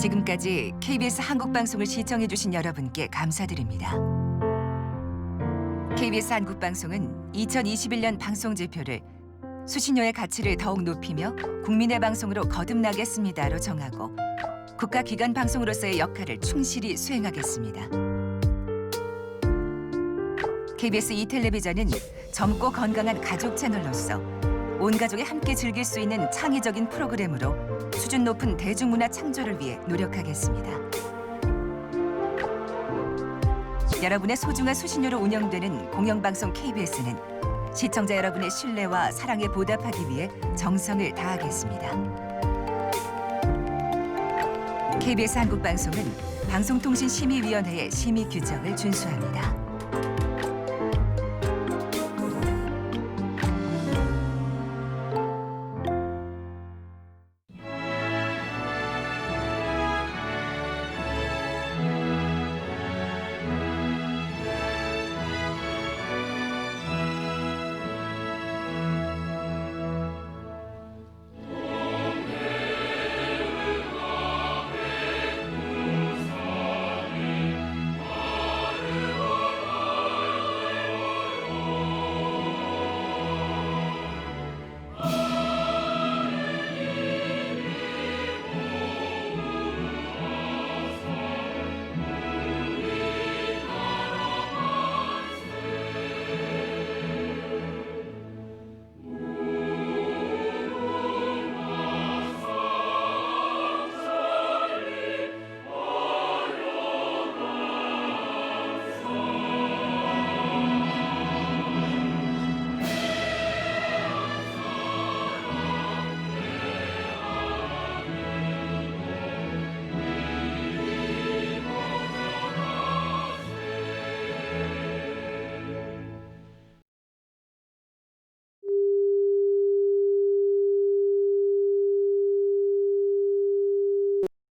지금까지 KBS 한국방송을 시청해주신 여러분께 감사드립니다. KBS 한국방송은 2021년 방송제표를 수신료의 가치를 더욱 높이며 국민의 방송으로 거듭나겠습니다로 정하고 국가기관 방송으로서의 역할을 충실히 수행하겠습니다. KBS 이텔레비전은 젊고 건강한 가족 채널로서 온 가족이 함께 즐길 수 있는 창의적인 프로그램으로 수준 높은 대중문화 창조를 위해 노력하겠습니다. 여러분의 소중한 수신료로 운영되는 공영방송 KBS는 시청자 여러분의 신뢰와 사랑에 보답하기 위해 정성을 다하겠습니다. KBS 한국방송은 방송통신심의위원회의 심의 규정을 준수합니다.